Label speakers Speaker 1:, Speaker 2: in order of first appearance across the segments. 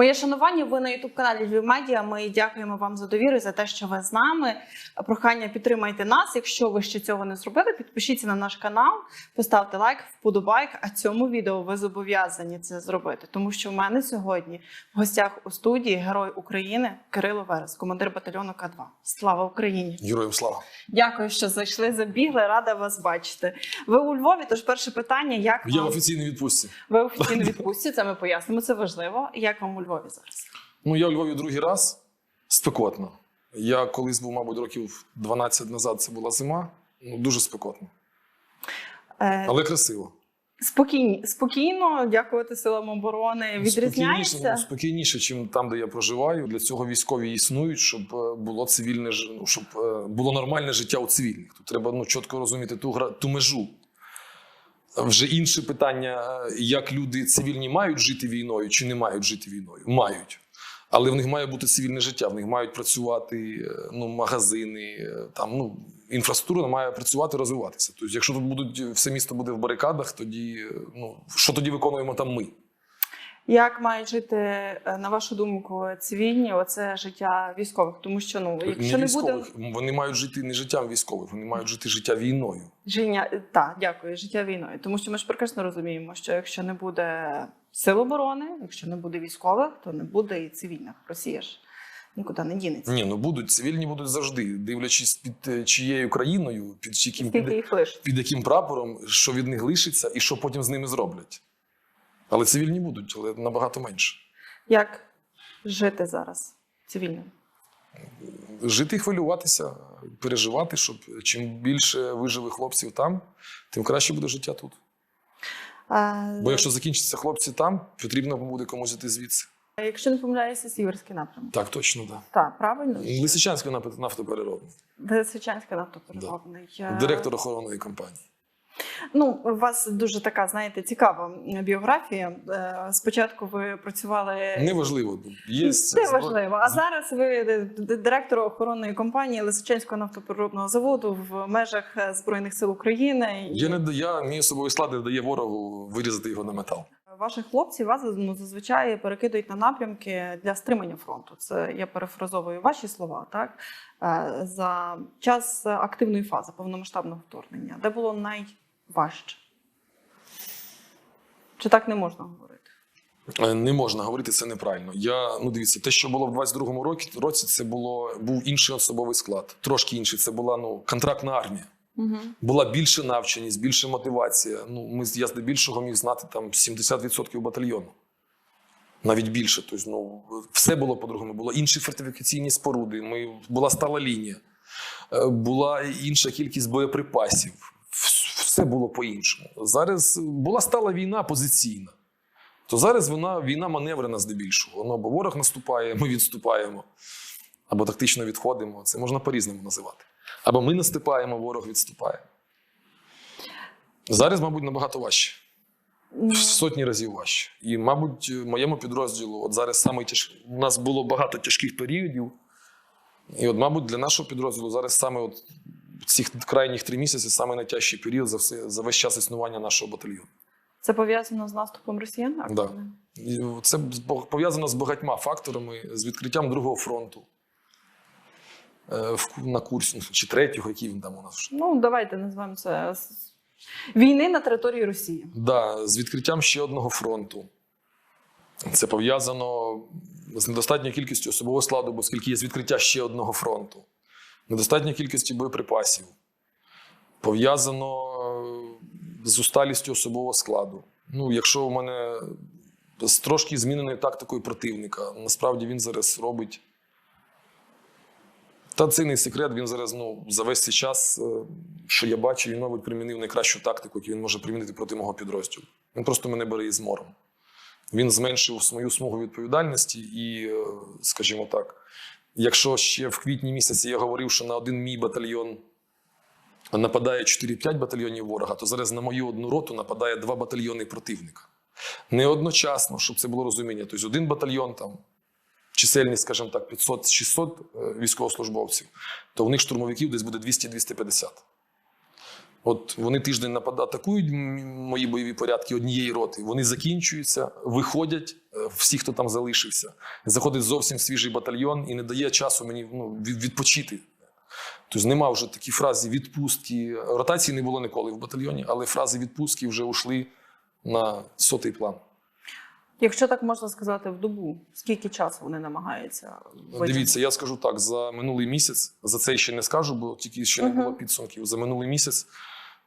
Speaker 1: Моє шанування, ви на youtube каналі Львів Медіа. Ми дякуємо вам за довіру і за те, що ви з нами. Прохання підтримайте нас. Якщо ви ще цього не зробили, підпишіться на наш канал, поставте лайк, вподобайк. А цьому відео ви зобов'язані це зробити, тому що в мене сьогодні в гостях у студії герой України Кирило Верес, командир батальйону К2. Слава Україні!
Speaker 2: Героям слава.
Speaker 1: Дякую, що зайшли, забігли. Рада вас бачити. Ви у Львові. Тож перше питання: як
Speaker 2: Я в офіційній відпустці.
Speaker 1: ви офіційно відпустці? Це ми пояснимо. Це важливо. Як вам у Львові зараз?
Speaker 2: Ну, я в Львові другий раз спекотно. Я колись був, мабуть, років 12 назад це була зима. Ну, дуже спекотно.
Speaker 1: Е,
Speaker 2: Але красиво.
Speaker 1: Спокійні, спокійно, дякувати силам оборони. Відрізняється.
Speaker 2: ну, спокійніше, ніж там, де я проживаю. Для цього військові існують, щоб е, було цивільне ну, щоб е, було нормальне життя у цивільних. Тут треба ну, чітко розуміти ту, ту межу. Вже інше питання, як люди цивільні мають жити війною чи не мають жити війною. Мають. Але в них має бути цивільне життя, в них мають працювати е, ну, магазини, е, там, ну, інфраструктура має працювати, розвиватися. Тобто, якщо тут будуть все місто буде в барикадах, тоді е, ну, що тоді виконуємо там ми?
Speaker 1: Як мають жити, на вашу думку, цивільні оце життя військових? Тому що ну, якщо не, буде.
Speaker 2: Вони мають жити не життям військових, вони мають жити життя війною.
Speaker 1: життя, та дякую, життя війною. Тому що ми ж прекрасно розуміємо, що якщо не буде сил оборони, якщо не буде військових, то не буде і цивільних. Росія ж нікуди не дінеться.
Speaker 2: Ні, ну будуть цивільні будуть завжди, дивлячись під е, чиєю країною, під яким
Speaker 1: Скільки
Speaker 2: під, під яким прапором, що від них лишиться і що потім з ними зроблять. Але цивільні будуть, але набагато менше.
Speaker 1: Як жити зараз цивільним?
Speaker 2: Жити і хвилюватися, переживати, щоб чим більше виживе хлопців там, тим краще буде життя тут. Бо якщо закінчаться хлопці там, потрібно буде комусь іти звідси.
Speaker 1: Якщо не помиляюся, сіверський напрямок.
Speaker 2: Так, точно, так.
Speaker 1: Так, правильно?
Speaker 2: Лисичанський напад нафтопереробний.
Speaker 1: Лисичанська нафтопереробний. Да.
Speaker 2: Директор охоронної компанії.
Speaker 1: Ну, у вас дуже така, знаєте, цікава біографія. Е, Спочатку ви працювали
Speaker 2: Неважливо. Є
Speaker 1: Це важливо. А зараз ви директор охоронної компанії Лисичанського нафтопереробного заводу в межах е, Збройних сил України.
Speaker 2: Я не да- я мій особовий склад не дає ворогу вирізати його на метал.
Speaker 1: Ваших хлопців вас ну, зазвичай перекидують на напрямки для стримання фронту. Це я перефразовую ваші слова, так? Е, За час активної фази повномасштабного вторгнення, де було найважче? Чи так не можна говорити?
Speaker 2: Е, Не можна говорити це неправильно. Я ну дивіться, те, що було в 22-му році, році, це було був інший особовий склад. Трошки інший. Це була ну контрактна армія.
Speaker 1: Угу.
Speaker 2: Була більша навченість, більша мотивація. Ну, ми я здебільшого міг знати там 70% батальйону. Навіть більше. Тобто, ну, все було по-другому. Було інші фортифікаційні споруди. Ми, була стала лінія, е, була інша кількість боєприпасів. Вс- Все було по-іншому. Зараз була стала війна позиційна. То зараз вона війна маневрена здебільшого. Ну, або ворог наступає, ми відступаємо, або тактично відходимо. Це можна по-різному називати. Або ми наступаємо, ворог відступає. Зараз, мабуть, набагато важче. В сотні разів важче. І, мабуть, моєму підрозділу, от зараз саме тяж... у нас було багато тяжких періодів. І, от, мабуть, для нашого підрозділу зараз саме от ці крайніх три місяці саме найтяжчий період за, все, за весь час існування нашого батальйону.
Speaker 1: Це пов'язано з наступом росіян?
Speaker 2: Да. Це пов'язано з багатьма факторами, з відкриттям другого фронту е, на курсі, чи третього, який він там у нас вже.
Speaker 1: Ну, давайте назвемо це війни на території Росії.
Speaker 2: Да, з відкриттям ще одного фронту. Це пов'язано з недостатньою кількістю особового складу, бо оскільки є з відкриття ще одного фронту, недостатньою кількістю боєприпасів, пов'язано е, з усталістю особового складу. Ну, якщо у мене з трошки зміненою тактикою противника, насправді він зараз робить. Та це не секрет, він зараз ну, за весь цей час, е, що я бачу, він, мабуть, примінив найкращу тактику, яку він може примінити проти мого підрозділу. Він просто мене бере із мором. Він зменшив свою смугу відповідальності, і, е, скажімо так, якщо ще в квітні місяці я говорив, що на один мій батальйон нападає 4-5 батальйонів ворога, то зараз на мою одну роту нападає два батальйони противника. Не одночасно, щоб це було розуміння. Тобто один батальйон там чисельність, скажімо так, 500-600 е, військовослужбовців, то в них штурмовиків десь буде 200-250. От вони тиждень напад атакують мої бойові порядки однієї роти. Вони закінчуються, виходять, е, всі, хто там залишився. Заходить зовсім свіжий батальйон і не дає часу мені ну, відпочити. Тобто нема вже такі фрази відпустки. Ротації не було ніколи в батальйоні, але фрази відпустки вже ушли на сотий план.
Speaker 1: Якщо так можна сказати, в добу, скільки часу вони намагаються витягнути?
Speaker 2: Дивіться, я скажу так: за минулий місяць, за це ще не скажу, бо тільки ще не було підсумків. За минулий місяць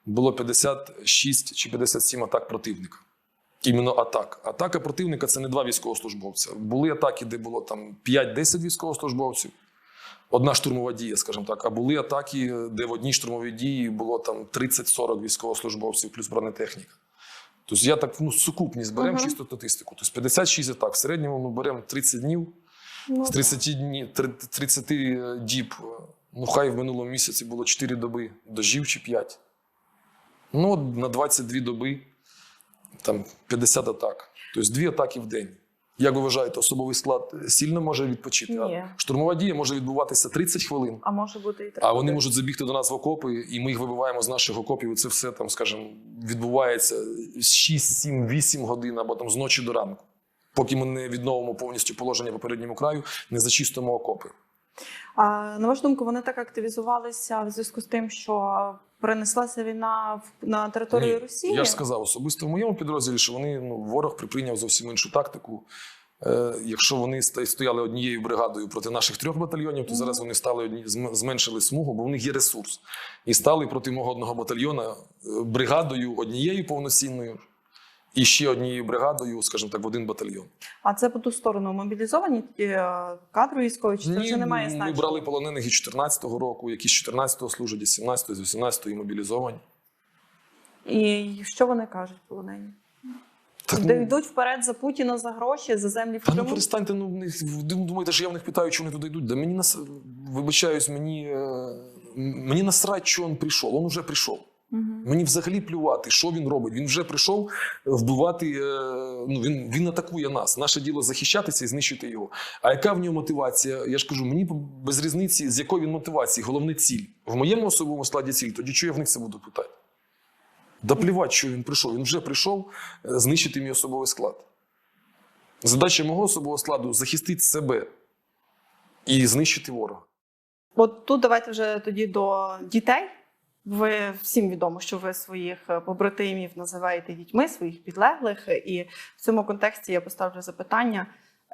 Speaker 2: було 56 чи 57 атак противника. Іменно атак. Атака противника це не два військовослужбовця. Були атаки, де було там 5-10 військовослужбовців, одна штурмова дія, скажімо так. А були атаки, де в одній штурмовій дії було там 30-40 військовослужбовців плюс бронетехніка. Тобто я так ну, сукупність беремо
Speaker 1: Мгм.
Speaker 2: чисто статистику. Тобто 56 атак. В середньому ми беремо 30 днів.
Speaker 1: Ну,
Speaker 2: З 30 днів, три- 30 діб, ну хай в минулому місяці було 4 доби, дожив чи 5. Ну, на 22 доби там 50 атак. Тобто дві атаки в день. Як ви вважаєте, особовий склад сильно може відпочити?
Speaker 1: Ні.
Speaker 2: Штурмова дія може відбуватися 30 хвилин.
Speaker 1: А може бути і так.
Speaker 2: А вони можуть забігти до нас в окопи, і ми їх вибиваємо з наших окопів. І це все там, скажімо, відбувається 6, 7, 8 годин або там з ночі до ранку. Поки ми не відновимо повністю положення по передньому краю, не зачистимо окопи.
Speaker 1: А на вашу думку, вони так активізувалися в зв'язку з тим, що перенеслася війна в- на територію
Speaker 2: Ні,
Speaker 1: Росії?
Speaker 2: Я ж сказав особисто в моєму підрозділі, що вони ну, ворог приприйняв зовсім іншу тактику. Е, якщо вони стояли однією бригадою проти наших трьох батальйонів, то зараз вони стали одні, зменшили смугу, бо в них є ресурс. І стали проти мого одного батальйона е, бригадою однією повноцінною і ще однією бригадою, скажімо так, в один батальйон.
Speaker 1: А це по ту сторону мобілізовані е, кадри військові, чи це вже немає
Speaker 2: ми брали полонених із 14-го року, які з 14-го служать, із 17-го, з 18-го і мобілізовані.
Speaker 1: І що вони кажуть полонені? Де
Speaker 2: ну,
Speaker 1: йдуть вперед за Путіна за гроші, за землі в
Speaker 2: Та ну перестаньте, ну в них- думаєте, що я в них питаю, чого вони туди йдуть. Да мені нас вибачаюсь, мені, е, мені насрать, що він прийшов. Він вже прийшов.
Speaker 1: Мгм.
Speaker 2: Мені взагалі плювати, що він робить. Він вже прийшов вбивати. е, Ну він, він атакує нас. Наше діло захищатися і знищити його. А яка в нього мотивація? Я ж кажу, мені без різниці, з якої він мотивації, головне ціль. В моєму особовому складі ціль, тоді чого я в них це буду питати? Да плівать, що він прийшов. Він вже прийшов е, знищити мій особовий склад. Задача мого особового складу захистити себе і знищити ворога.
Speaker 1: От тут давайте вже тоді до дітей. Ви всім відомо, що ви своїх е, побратимів називаєте дітьми, своїх підлеглих. І в цьому контексті я поставлю запитання,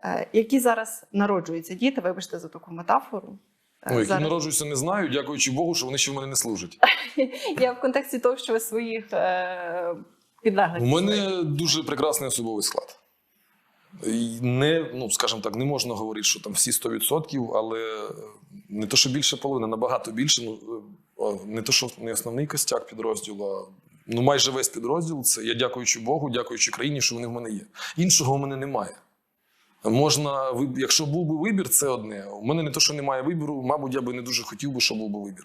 Speaker 1: е, які зараз народжуються діти, вибачте за таку метафору. Е,
Speaker 2: Ну, які
Speaker 1: зараз.
Speaker 2: народжуються, не знаю, дякуючи Богу, що вони ще в мене не служать.
Speaker 1: Я в контексті того, що ви своїх підлеглих.
Speaker 2: У мене дуже прекрасний особовий склад. Не, ну, скажімо так, не можна говорити, що там всі 100%, але не то, що більше половини, набагато більше. Ну, не то, що не основний костяк підрозділу, а ну, майже весь підрозділ. Це я дякуючи Богу, дякуючи країні, що вони в мене є. Іншого в мене немає. Можна, якщо був би вибір, це одне. У мене не то, що немає вибору, мабуть, я би не дуже хотів би, щоб був би вибір.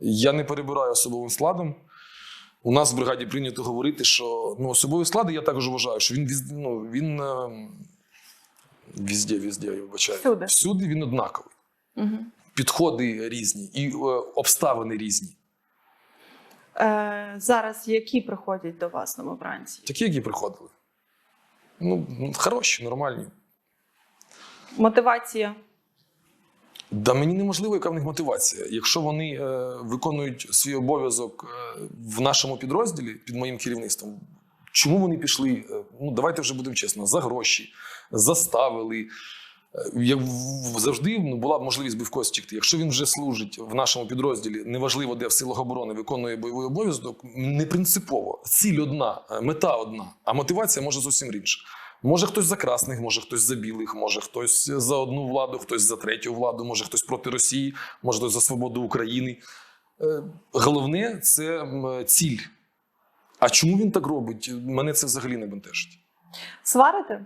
Speaker 2: Я не перебираю особовим складом. У нас в бригаді прийнято говорити, що ну, особовий склад, я також вважаю, що він ну, він е, візде, візде, я вибачаю.
Speaker 1: Всюди.
Speaker 2: Всюди він однаковий.
Speaker 1: Угу.
Speaker 2: Підходи різні і е, обставини різні.
Speaker 1: Е, зараз які приходять до вас новобранці?
Speaker 2: Такі, які приходили. Ну, ну, хороші, нормальні.
Speaker 1: Мотивація.
Speaker 2: Да мені неможливо, яка в них мотивація. Якщо вони е, виконують свій обов'язок е, в нашому підрозділі під моїм керівництвом, чому вони пішли? Е, ну давайте вже будемо чесно, за гроші, заставили. Як завжди ну, була б можливість би в когось втікти. Якщо він вже служить в нашому підрозділі, неважливо, де в силах оборони виконує бойовий обов'язок, не принципово. Ціль одна, е, мета одна, а мотивація може зовсім інша. Може хтось за красних, може хтось за білих, може хтось за одну владу, хтось за третю владу, може хтось проти Росії, може хтось за свободу України. Е, Головне це ціль. А чому він так робить? Мене це взагалі не бентежить.
Speaker 1: Сварите?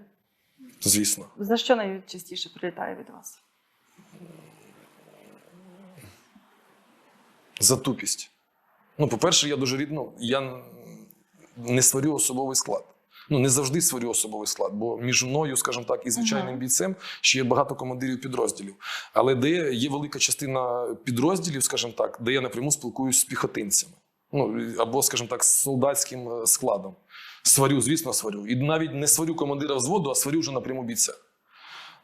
Speaker 2: Звісно.
Speaker 1: За що найчастіше прилітає від вас?
Speaker 2: За тупість. Ну, по-перше, я дуже рідно, я не створю особовий склад. Ну, не завжди створю особовий склад, бо між мною, скажімо так, і звичайним бійцем ще є багато командирів підрозділів. Але де є велика частина підрозділів, скажімо так, де я напряму спілкуюся з піхотинцями. Ну, або, скажімо так, з солдатським е, складом. Сварю, звісно, сварю. І навіть не сварю командира взводу, а сварю вже напряму бійця.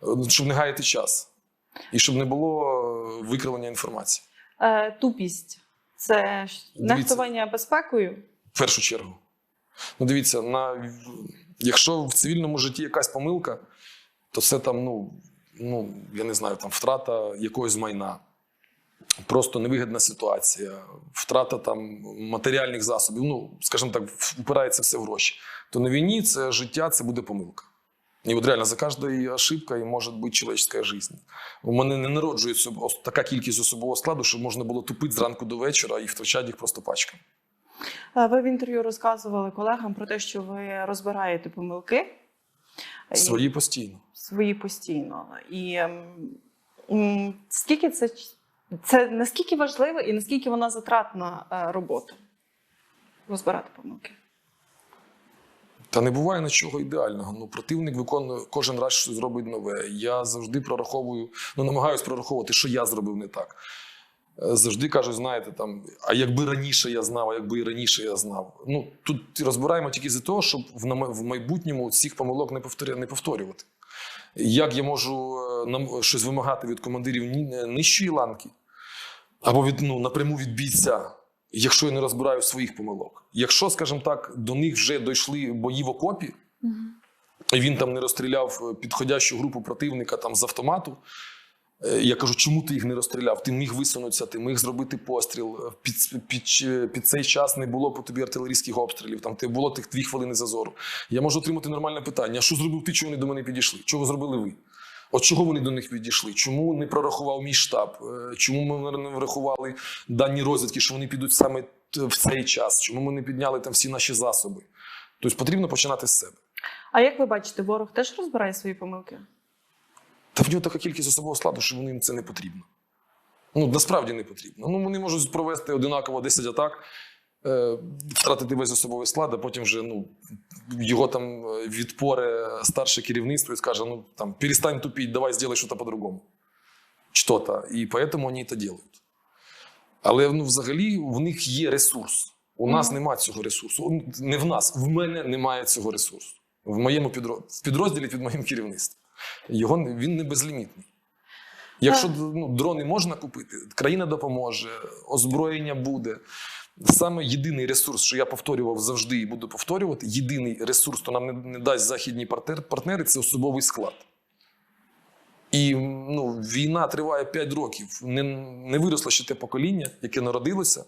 Speaker 2: Е, Щоб не гаяти час. І щоб не було е, викривлення інформації.
Speaker 1: Е, тупість це
Speaker 2: Дивіться.
Speaker 1: нехтування безпекою.
Speaker 2: В першу чергу. Ну, дивіться, на, якщо в цивільному житті якась помилка, то це там, ну, ну, я не знаю, там втрата якогось майна, просто невигідна ситуація, втрата там матеріальних засобів. Ну, скажімо так, впирається все в гроші. То на війні це життя, це буде помилка. І от реально за кожною ошибкою може бути чоловічська життя. У мене не народжується така кількість особового складу, щоб можна було тупити зранку до вечора і втрачати їх просто пачками.
Speaker 1: Е, Ви в інтерв'ю розказували колегам про те, що ви розбираєте помилки
Speaker 2: Свої постійно.
Speaker 1: свої постійно. І ем, м, скільки це, це наскільки важливо і наскільки вона затратна е, робота розбирати помилки?
Speaker 2: Та не буває нічого ідеального. Ну, противник виконує кожен раз щось зробить нове. Я завжди прораховую, ну намагаюсь прораховувати, що я зробив не так. Е, Завжди кажу, знаєте, там, а якби раніше я знав, а якби і раніше я знав. Ну тут розбираємо тільки за того, щоб в майбутньому цих помилок не повторювати. Як я можу е, нам щось вимагати від командирів нижчої ланки, або від ну напряму від бійця, якщо я не розбираю своїх помилок. Якщо, скажімо так, до них вже дійшли бої в окопі, і він там не розстріляв підходящу групу противника там з автомату. е, Я кажу, чому ти їх не розстріляв? Ти міг висунутися, ти міг зробити постріл. Під, під, під цей час не було по тобі артилерійських обстрілів, там ти було тих дві хвилини зазору. Я можу отримати нормальне питання: а що зробив ти, чого вони до мене підійшли? Чого зробили ви? От чого вони до них підійшли? Чому не прорахував мій штаб? Е, Чому ми не врахували дані розвідки, що вони підуть саме в цей час? Чому ми не підняли там всі наші засоби? Тобто потрібно починати з себе.
Speaker 1: А як ви бачите, ворог теж розбирає свої помилки?
Speaker 2: Та в нього така кількість особового складу, що їм це не потрібно. Ну, насправді не потрібно. Ну, вони можуть провести одинаково 10 атак, втратити весь особовий склад, а потім вже ну, його там е, відпоре старше керівництво і скаже: ну там перестань тупіть, давай зробай щось по-другому. Что-то. І поэтому вони це роблять. Але ну, взагалі в них є ресурс. У нас немає цього ресурсу. Не в нас, в мене немає цього ресурсу. В моєму підро... в підрозділі під моїм керівництвом. Його він не безлімітний. Якщо ну, дрони можна купити, країна допоможе, озброєння буде. Саме єдиний ресурс, що я повторював завжди і буду повторювати, єдиний ресурс, що нам не, не дасть західні партнер, партнери, це особовий склад. І ну, війна триває 5 років. Не, не виросло ще те покоління, яке народилося.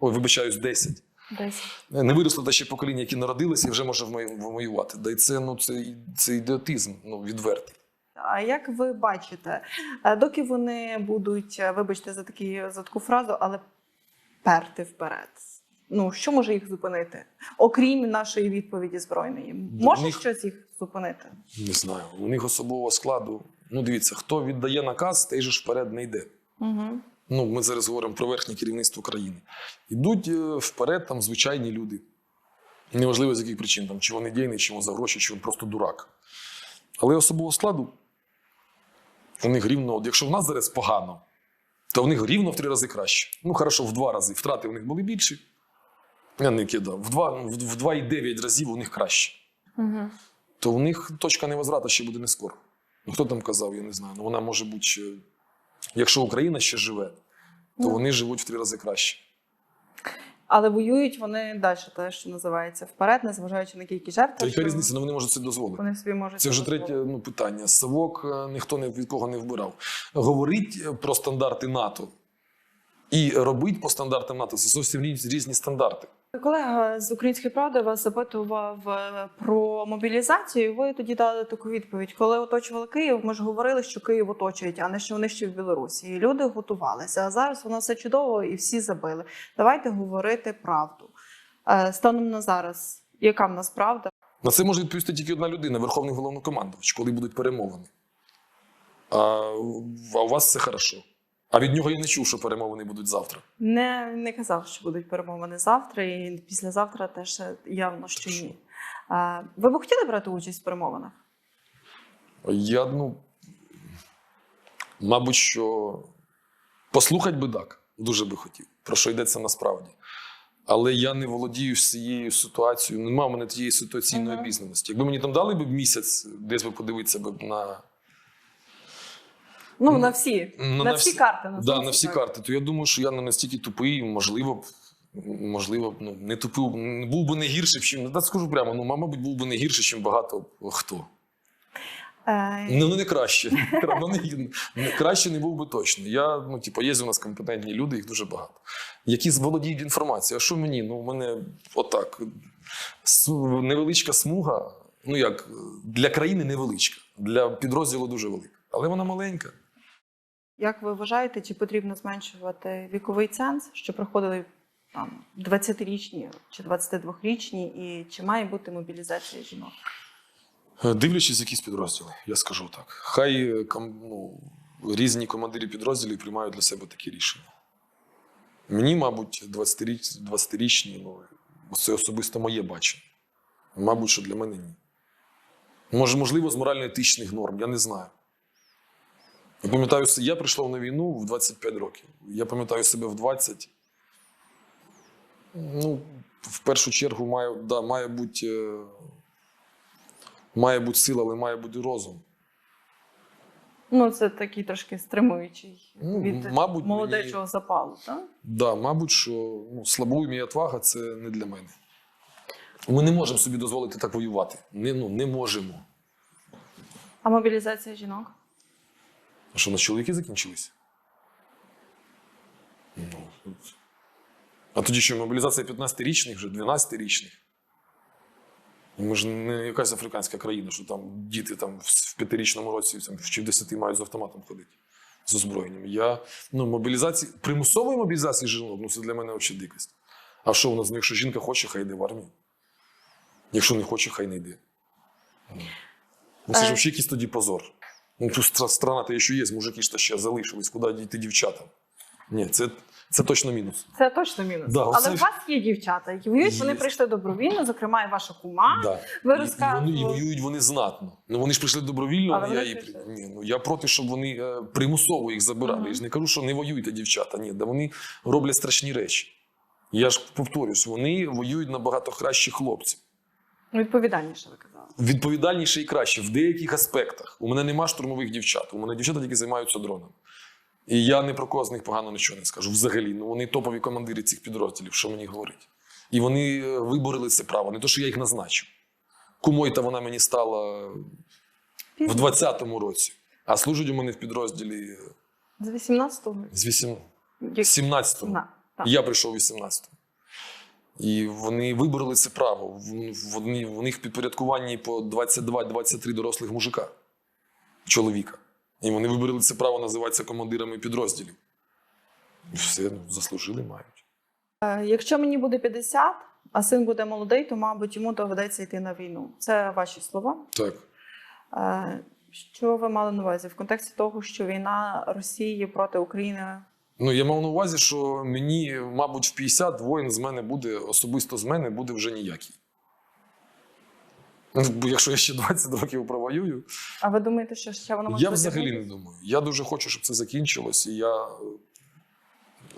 Speaker 2: Ой, вибачаюсь, 10.
Speaker 1: Десь.
Speaker 2: Не виросло те ще покоління, яке народилося і вже може воювати. Да і це, ну, це, це ідіотизм ну, відвертий.
Speaker 1: А як ви бачите, е, доки вони будуть, е, вибачте за, такі, за таку фразу, але перти вперед? Ну, що може їх зупинити? Окрім нашої відповіді збройної, може
Speaker 2: них-
Speaker 1: щось їх зупинити?
Speaker 2: Не знаю. У них особового складу. Ну, дивіться, хто віддає наказ, той же ж вперед не йде.
Speaker 1: Угу.
Speaker 2: Ну, ми зараз говоримо про верхнє керівництво країни. Ідуть е, вперед там звичайні люди. Неважливо з яких причин, там, чи вони дійні, чи він за гроші, чи він просто дурак. Але особового складу у них рівно, от якщо в нас зараз погано, то в них рівно в три рази краще. Ну, хорошо, в два рази. Втрати в них були більші. Я не кидав. В 2,9 в в 2,9 разів у них краще.
Speaker 1: Угу.
Speaker 2: То в них точка невозврата ще буде не скоро. Ну, хто там казав, я не знаю. Ну, вона може бути ще. Якщо Україна ще живе, то
Speaker 1: Ну.
Speaker 2: вони живуть в три рази краще.
Speaker 1: Але воюють вони далі, те, що називається вперед, незважаючи на кількість жертв.
Speaker 2: Та яка різниця, ну вони можуть це дозволити.
Speaker 1: Вони собі можуть
Speaker 2: Це вже третє ну, питання. Савок е, ніхто не від кого не вбирав. Говорить е, про стандарти НАТО і робить по стандартам НАТО це зовсім різ- різні стандарти.
Speaker 1: Колега з української правди вас запитував е, про мобілізацію. Ви тоді дали таку відповідь. Коли оточували Київ, ми ж говорили, що Київ оточують, а не що вони ще в Білорусі. І люди готувалися. А зараз воно все чудово і всі забили. Давайте говорити правду. Е, Станом на зараз, яка в нас правда?
Speaker 2: На це може відповісти тільки одна людина верховний головнокомандувач, коли будуть перемовини. А, у вас все хорошо. А від нього я не чув, що перемовини будуть завтра.
Speaker 1: Не, не казав, що будуть перемовини завтра, і післязавтра теж явно, що
Speaker 2: Що?
Speaker 1: ні. Е, Ви б хотіли брати участь в перемовинах?
Speaker 2: Я, ну, мабуть, що послухати би так, дуже би хотів, про що йдеться насправді. Але я не володію всією ситуацією. Нема в мене тієї ситуаційної обізнаності. Якби мені там дали б місяць, десь би подивитися б на,
Speaker 1: Ну,
Speaker 2: Ну,
Speaker 1: на всі.
Speaker 2: ну,
Speaker 1: на, всі карти.
Speaker 2: да,
Speaker 1: називаємо
Speaker 2: на всі
Speaker 1: так.
Speaker 2: карти, то я думаю, що я не настільки тупий, можливо, можливо, ну, не тупив, був би не гірше, чим. Да, скажу прямо, ну, мабуть, був би не гірше, ніж багато хто.
Speaker 1: Е,
Speaker 2: Ну, ну не краще. Ну, не, не, краще не був би точно. Я, ну, типу, є у нас компетентні люди, їх дуже багато. Які володіють інформацією. А що мені? Ну, у мене отак. Невеличка смуга, ну як, для країни невеличка, для підрозділу дуже велика. Але вона маленька.
Speaker 1: Як ви вважаєте, чи потрібно зменшувати віковий ценз, що проходили там 20-річні чи 22-річні, і чи має бути мобілізація жінок?
Speaker 2: Е, Дивлячись якісь підрозділи, я скажу так. Хай е, ну, різні командири підрозділів приймають для себе такі рішення. Мені, мабуть, 20-річ- 20-річні, ну, це особисто моє бачення. Мабуть, що для мене ні. Може, можливо, з морально-етичних норм, я не знаю. Я пам'ятаю, я прийшов на війну в 25 років. Я пам'ятаю себе в 20. Ну, в першу чергу має, да, має бути. е, Має бути сила, але має бути розум.
Speaker 1: Ну, це такий трошки стримуючий
Speaker 2: Ну,
Speaker 1: від
Speaker 2: мабуть,
Speaker 1: молодечого запалу, так?
Speaker 2: Да, мабуть, що ну, слабоумі і отвага це не для мене. Ми не можемо собі дозволити так воювати. Не, ну, не можемо.
Speaker 1: А мобілізація жінок?
Speaker 2: А що, у нас чоловіки закінчилися? Ну, а тоді що, мобілізація 15-річних, вже 12-річних. Ми ж не якась африканська країна, що там діти там в в п'ятирічному році там, чи в 10 мають з автоматом ходити з озброєнням. Я, ну, мобілізації, примусової мобілізації жінок, ну це для мене взагалі дикость. А що у нас? Ну, якщо жінка хоче, хай йде в армію. Якщо не хоче, хай не йде. Ну, це ж
Speaker 1: Е.
Speaker 2: взагалі якийсь тоді позор. Ну, тут страна то ще є, мужики ж ще залишились, куди дійти дівчатам. Ні, це, це точно мінус.
Speaker 1: Це точно мінус.
Speaker 2: Да,
Speaker 1: Але
Speaker 2: оце
Speaker 1: у вас є дівчата, які воюють, вони прийшли добровільно, зокрема, і ваша кума.
Speaker 2: Да.
Speaker 1: Ви
Speaker 2: І, і, вони, і воюють вони знатно. Ну вони ж прийшли добровільно,
Speaker 1: Але
Speaker 2: я і
Speaker 1: прийшли.
Speaker 2: ні, ну я проти, щоб вони е, примусово їх забирали.
Speaker 1: Мгм.
Speaker 2: Я ж не кажу, що не воюйте, дівчата. Ні, да вони роблять страшні речі. Я ж повторюсь, вони воюють набагато краще хлопців.
Speaker 1: Відповідальніше ви казали.
Speaker 2: Відповідальніше і краще в деяких аспектах. У мене нема штурмових дівчат. У мене дівчата тільки займаються дроном. І я не про кого з них погано нічого не скажу. Взагалі, ну вони топові командири цих підрозділів, що мені говорить. І вони е, виборили це право, не то, що я їх назначив. Кумою-то вона мені стала в 20-му році, а служить у мене в підрозділі
Speaker 1: З 18-го?
Speaker 2: з 8...
Speaker 1: Як...
Speaker 2: 17-го. Я прийшов у 18-му. І вони вибороли це право. Вони, в них підпорядкуванні по 22-23 дорослих мужика, чоловіка. І вони вибороли це право називатися командирами підрозділів. Все, ну, заслужили мають.
Speaker 1: Е, Якщо мені буде 50, а син буде молодий, то, мабуть, йому доведеться йти на війну. Це ваші слова.
Speaker 2: Так.
Speaker 1: Е, Що ви мали на увазі в контексті того, що війна Росії проти України
Speaker 2: Ну, я мав на увазі, що мені, мабуть, в 50 воїн з мене буде, особисто з мене, буде вже ніякий. Ну, Бо якщо я ще 20 років провоюю,
Speaker 1: А ви думаєте, що ще воно може
Speaker 2: Я взагалі не думаю. Я дуже хочу, щоб це закінчилось, і я,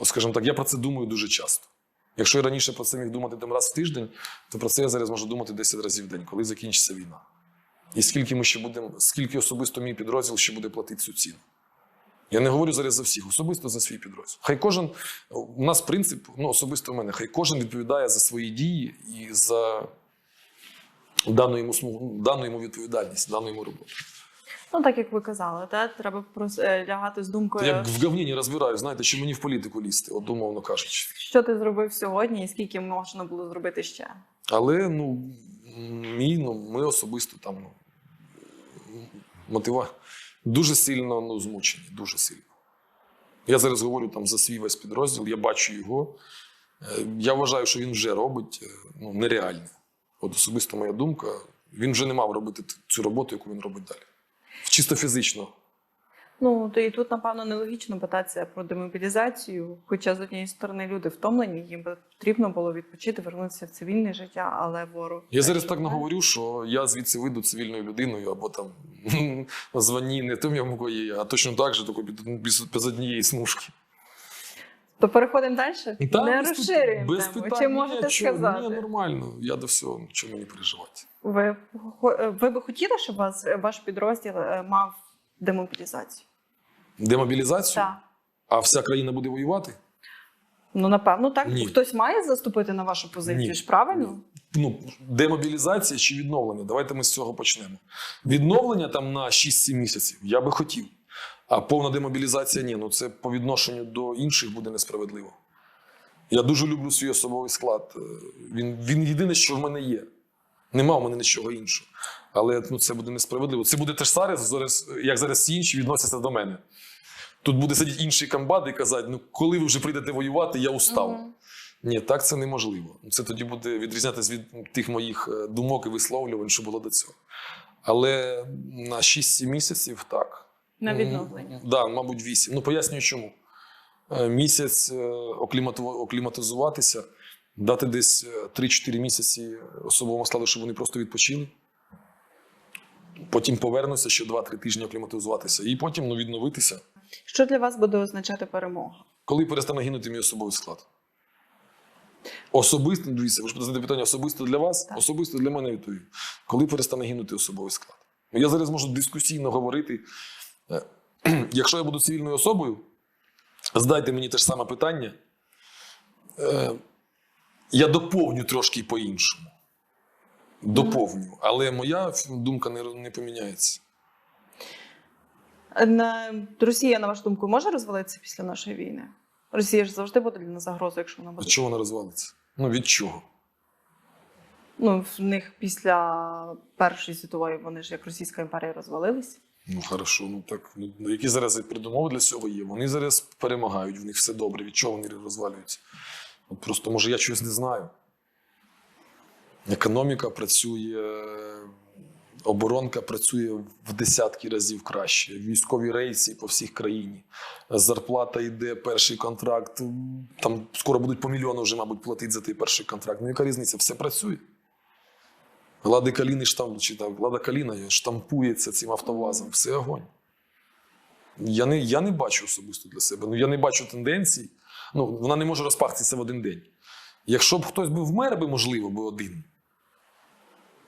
Speaker 2: скажімо так, я про це думаю дуже часто. Якщо я раніше про це міг думати там раз в тиждень, то про це я зараз можу думати 10 разів в день, коли закінчиться війна. І скільки ми ще будемо, скільки особисто мій підрозділ ще буде платити цю ціну. Я не говорю зараз за всіх, особисто за свій підрозділ. Хай кожен, у нас принцип, ну особисто в мене, хай кожен відповідає за свої дії і за дану йому, дану йому відповідальність, дану йому роботу.
Speaker 1: Ну, так як ви казали, та? треба прос- е, лягати з думкою,
Speaker 2: Як в говні не розбираю, знаєте, чи мені в політику лізти, от умовно кажучи.
Speaker 1: що ти зробив сьогодні і скільки можна було зробити ще.
Speaker 2: Але ну, мій, ну, ми особисто там ну, мотива дуже сильно ну, змучені, дуже сильно. Я зараз говорю там за свій весь підрозділ, я бачу його. Е, Я вважаю, що він вже робить е, ну, нереальне. От особисто моя думка, він вже не мав робити цю роботу, яку він робить далі. Чисто фізично.
Speaker 1: Ну, то і тут, напевно, нелогічно питатися про демобілізацію. Хоча, з однієї сторони, люди втомлені, їм би потрібно було відпочити, вернутися в цивільне життя, але ворог.
Speaker 2: Я зараз так наговорю, що я звідси вийду цивільною людиною або там звані не тим, якому є, а точно так же, тільки без, однієї смужки.
Speaker 1: То переходимо далі?
Speaker 2: Та,
Speaker 1: не
Speaker 2: без
Speaker 1: розширюємо
Speaker 2: без
Speaker 1: тему.
Speaker 2: питань.
Speaker 1: Чи можете
Speaker 2: чого?
Speaker 1: сказати?
Speaker 2: Ні, нормально. Я до всього, чому мені переживати.
Speaker 1: Ви, ви би хотіли, щоб вас, ваш підрозділ е, мав демобілізацію?
Speaker 2: Демобілізацію?
Speaker 1: Так.
Speaker 2: А вся країна буде воювати?
Speaker 1: Ну, напевно, так.
Speaker 2: Ні.
Speaker 1: Хтось має заступити на вашу позицію,
Speaker 2: Ні.
Speaker 1: ж правильно?
Speaker 2: Ну, демобілізація чи відновлення? Давайте ми з цього почнемо. Відновлення там на 6-7 місяців я би хотів. А повна демобілізація ні. Ну це по відношенню до інших буде несправедливо. Я дуже люблю свій особовий склад. Е, Він, він єдине, що в мене є. Нема в мене нічого іншого. Але ну, це буде несправедливо. Це буде теж зараз, зараз, як зараз всі інші відносяться до мене. Тут буде сидіти інший комбат і казати: ну коли ви вже прийдете воювати, я устав.
Speaker 1: Мгм.
Speaker 2: Ні, так це неможливо. Це тоді буде відрізнятися від тих моїх е, думок і висловлювань, що було до цього. Але на 6-7 місяців так.
Speaker 1: На
Speaker 2: Так,
Speaker 1: відновлення.
Speaker 2: да, мабуть, 8. Ну, пояснюю чому. Е, Місяць е, окліматизуватися, дати десь е, 3-4 місяці особовому складу, щоб вони просто відпочили. Потім повернуся ще 2-3 тижні окліматизуватися, і потім ну, відновитися.
Speaker 1: Що для вас буде означати перемога?
Speaker 2: Коли перестане гинути мій особовий склад? Особисто, дивіться, ви ж задаєте питання особисто для вас,
Speaker 1: Так.
Speaker 2: особисто для мене відповім. Коли перестане гинути особовий склад? Ну, Я зараз можу дискусійно говорити. Е, Якщо я буду цивільною особою, здайте мені те ж саме питання. Я доповню трошки по-іншому. Доповню. Але моя думка не, не поміняється.
Speaker 1: На... Росія, на вашу думку, може розвалитися після нашої війни? Росія ж завжди буде для нас загрозою, якщо вона буде.
Speaker 2: чого вона розвалиться? Ну, від чого?
Speaker 1: Ну, в них після Першої світової вони ж як Російська імперія розвалились.
Speaker 2: Ну, хорошо, ну так. Ну, які зараз передумови для цього є? Вони зараз перемагають, в них все добре. Від чого вони розвалюються? От просто, може, я чогось не знаю. Економіка працює, оборонка працює в десятки разів краще. Військові рейси по всій країні. Зарплата йде, перший контракт. Там скоро будуть по мільйону вже, мабуть, платити за той перший контракт. Ну, яка різниця? Все працює. Лада Каліни штам, чи там Лада Каліна штампується цим автовазом. Все огонь. Я не, я не бачу особисто для себе. Ну, я не бачу тенденцій. Ну, вона не може розпахтися в один день. Якщо б хтось би вмер, би, можливо, би один.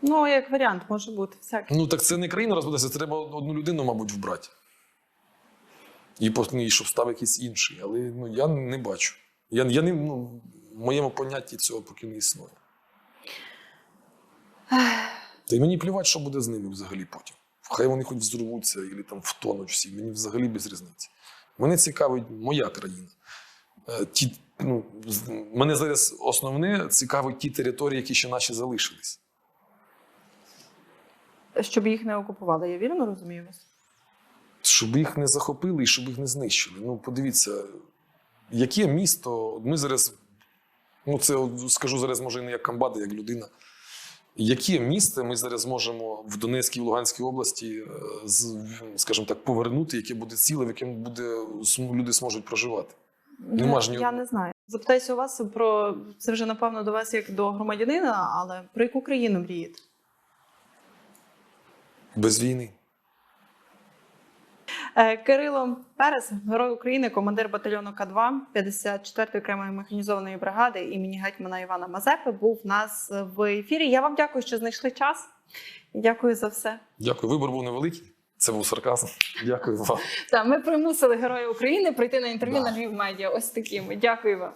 Speaker 1: Ну, як варіант, може бути всяке.
Speaker 2: Ну так це не країна розбудеться, це треба одну людину, мабуть, вбрати. І, ну, і щоб став якийсь інший. Але ну, я не бачу. Я, я не, ну, в моєму понятті цього поки не існує. Та й мені плювати, що буде з ними взагалі потім. Хай вони хоч взорвуться або там втонуть всі. Мені взагалі без різниці. Мене цікавить моя країна. Е, Ті, ну, мене зараз основне цікавить ті території, які ще наші залишились.
Speaker 1: Щоб їх не окупували, я вірно розумію вас?
Speaker 2: Щоб їх не захопили і щоб їх не знищили. Ну, подивіться, яке місто. Ми зараз, ну це скажу зараз, може, не як комбат, як людина. Яке місто ми зараз можемо в Донецькій і Луганській області, е, скажімо так, повернути, яке буде ціле, в якому буде, люди зможуть проживати? Нема ж ні
Speaker 1: Ну, я не знаю. Запитаюся у вас про це вже напевно до вас як до громадянина, але про яку країну мрієте?
Speaker 2: Без війни.
Speaker 1: Е, Кирило Перес, герой України, командир батальйону К2 54-ї окремої механізованої бригади імені гетьмана Івана Мазепи, був у нас в ефірі. Я вам дякую, що знайшли час. Дякую за все.
Speaker 2: Дякую. Вибор був невеликий. Це був сарказм. Дякую вам.
Speaker 1: Так, ми примусили героя України прийти на інтерв'ю
Speaker 2: Да.
Speaker 1: на Львів Медіа. Ось такими. Дякую вам.